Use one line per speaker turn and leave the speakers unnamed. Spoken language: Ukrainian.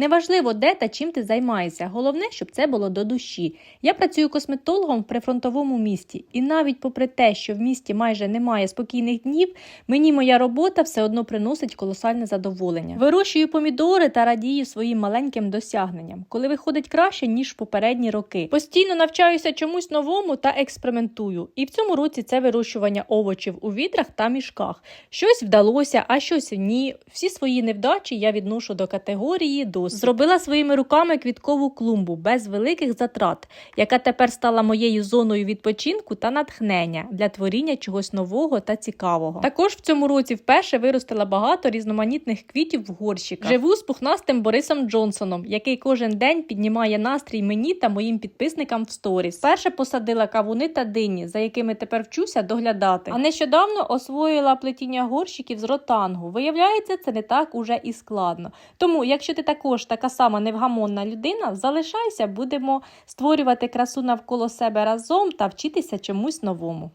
Неважливо, де та чим ти займаєшся. Головне, щоб це було до душі. Я працюю косметологом в прифронтовому місті, і навіть попри те, що в місті майже немає спокійних днів, мені моя робота все одно приносить колосальне задоволення. Вирощую помідори та радію своїм маленьким досягненням, коли виходить краще ніж в попередні роки. Постійно навчаюся чомусь новому та експериментую. І в цьому році це вирощування овочів у відрах та мішках. Щось вдалося, а щось ні. Всі свої невдачі я відношу до категорії досвід. Зробила своїми руками квіткову клумбу без великих затрат, яка тепер стала моєю зоною відпочинку та натхнення для творіння чогось нового та цікавого. Також в цьому році вперше виростила багато різноманітних квітів в горщиках. Живу з пухнастим Борисом Джонсоном, який кожен день піднімає настрій мені та моїм підписникам в сторіс. Перше посадила кавуни та дині, за якими тепер вчуся доглядати. А нещодавно освоїла плетіння горщиків з ротангу. Виявляється, це не так уже і складно. Тому, якщо ти також така сама невгамонна людина, залишайся, будемо створювати красу навколо себе разом та вчитися чомусь новому.